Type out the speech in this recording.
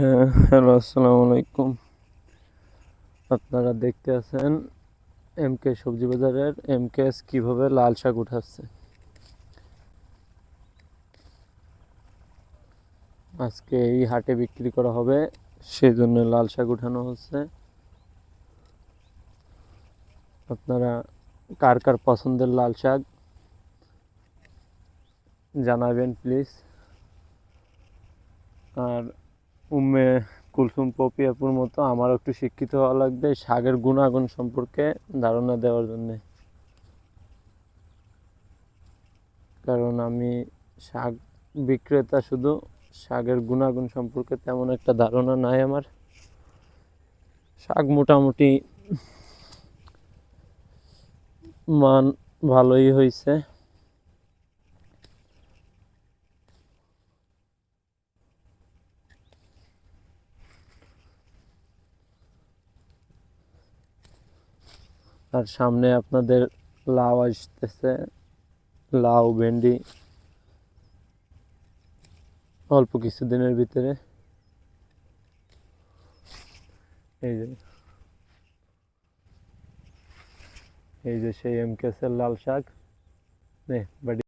হ্যাঁ হ্যালো, আসসালামু আলাইকুম। আপনারা দেখতে আছেন এম কে সবজি বাজারের এম কেস কীভাবে লাল শাক উঠাচ্ছে। আজকে এই হাটে বিক্রি করা হবে সেই জন্য লাল শাক উঠানো হচ্ছে। আপনারা কার কার পছন্দের লাল শাক জানাবেন, প্লিজ। আর উম্মে কুলসুম পপিয়াপুর মতো আমারও একটু শিক্ষিত হওয়া লাগবে শাকের গুণাগুণ সম্পর্কে ধারণা দেওয়ার জন্যে। কারণ আমি শাক বিক্রেতা শুধু শাকের গুণাগুণ সম্পর্কে তেমন একটা ধারণা নাই আমার। শাক মোটামুটি মান ভালোই হয়েছে আর সামনে আপনাদের লাউ আসতেছে, লাউ, ভেন্ডি, অল্প কিছুদিনের ভিতরে। এই যে এই যে সেই এম কেসের লাল শাক। নে বাড়ি